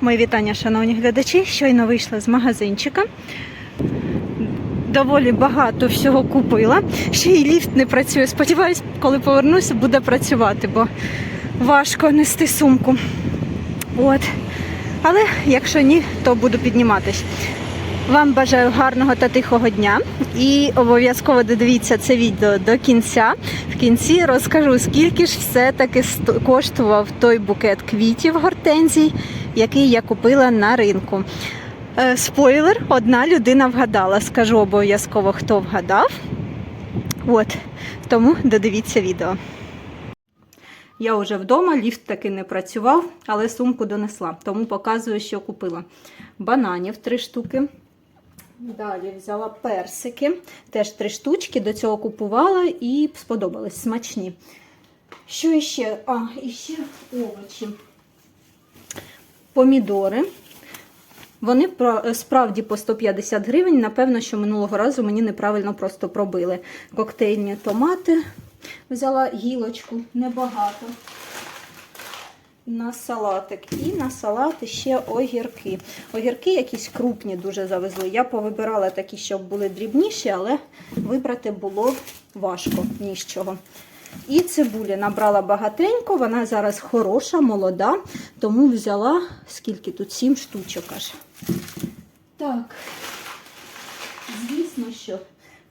Мої вітання, шановні глядачі. Щойно вийшла з магазинчика. Доволі багато всього купила. Ще й ліфт не працює. Сподіваюсь, коли повернуся, буде працювати, бо важко нести сумку. От. Але якщо ні, то буду підніматись. Вам бажаю гарного та тихого дня і обов'язково додивіться це відео до кінця. В кінці розкажу, скільки ж все-таки коштував той букет квітів гортензій, який я купила на ринку. Е, Спойлер, одна людина вгадала. Скажу обов'язково, хто вгадав. От, тому додивіться відео. Я вже вдома, ліфт таки не працював, але сумку донесла. Тому показую, що купила. Бананів три штуки. Далі взяла персики, теж три штучки, до цього купувала і сподобались смачні. Що іще? А, і ще овочі. Помідори. Вони справді по 150 гривень. Напевно, що минулого разу мені неправильно просто пробили. Коктейльні томати. Взяла гілочку небагато. На салатик. І на салат ще огірки. Огірки якісь крупні дуже завезли. Я повибирала такі, щоб були дрібніші, але вибрати було важко ні з чого. І цибулі набрала багатенько, вона зараз хороша, молода, тому взяла скільки тут? Сім штучок аж. Так, звісно, що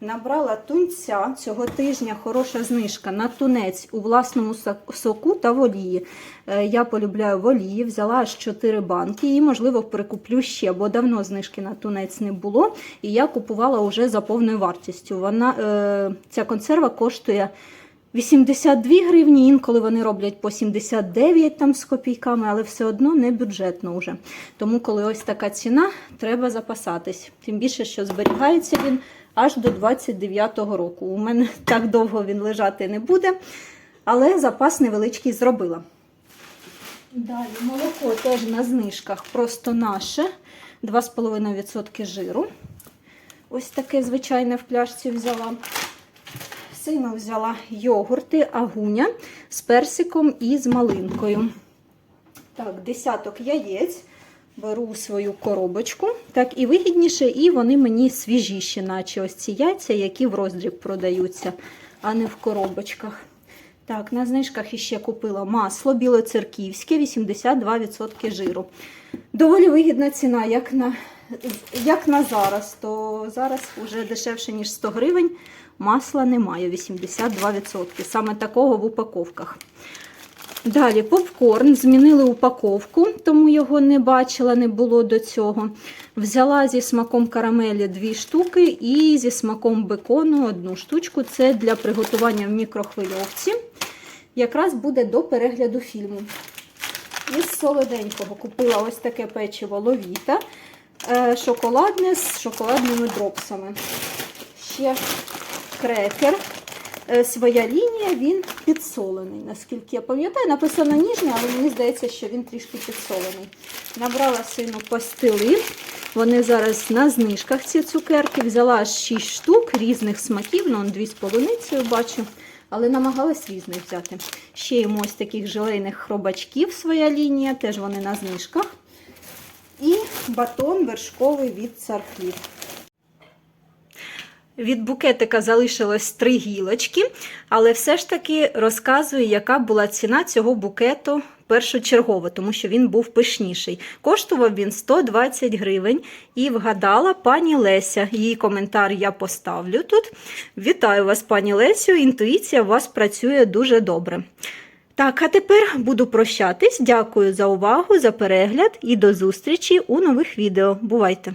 набрала тунця. Цього тижня хороша знижка на тунець у власному соку та в олії. Е, Я полюбляю в олії, взяла аж 4 банки і, можливо, прикуплю ще, бо давно знижки на тунець не було. І я купувала вже за повною вартістю. Вона, е, ця консерва коштує 82 гривні, інколи вони роблять по 79 там з копійками, але все одно не бюджетно вже. Тому, коли ось така ціна, треба запасатись. Тим більше, що зберігається він аж до 29-го року. У мене так довго він лежати не буде, але запас невеличкий зробила. Далі молоко теж на знижках, просто наше. 2,5% жиру. Ось таке звичайне в пляшці взяла. Сину взяла йогурти, агуня з персиком і з малинкою. Так, десяток яєць. Беру свою коробочку. Так, і вигідніше, і вони мені свіжіші, наче ось ці яйця, які в роздріб продаються, а не в коробочках. Так, на знижках іще купила масло білоцерківське, 82% жиру. Доволі вигідна ціна, як на, як на зараз, то зараз вже дешевше, ніж 100 гривень. Масла немає, 82%. Саме такого в упаковках. Далі попкорн. Змінили упаковку, тому його не бачила, не було до цього. Взяла зі смаком карамелі дві штуки і зі смаком бекону одну штучку. Це для приготування в мікрохвильовці. Якраз буде до перегляду фільму. Із солоденького купила ось таке печиво ловіта, шоколадне з шоколадними дропсами. Ще крекер. Е, Своя лінія, він підсолений. Наскільки я пам'ятаю, написано ніжний, але мені здається, що він трішки підсолений. Набрала сину пастили. Вони зараз на знижках ці цукерки. Взяла аж 6 штук різних смаків, ну, дві з полуницею бачу, але намагалась різних взяти. Ще йому ось таких желейних хробачків своя лінія, теж вони на знижках. І батон вершковий від царквів. Від букетика залишилось три гілочки, але все ж таки розказую, яка була ціна цього букету першочергово, тому що він був пишніший. Коштував він 120 гривень і вгадала пані Леся. Її коментар я поставлю тут. Вітаю вас, пані Лесю. Інтуїція у вас працює дуже добре. Так, а тепер буду прощатись. Дякую за увагу, за перегляд і до зустрічі у нових відео. Бувайте!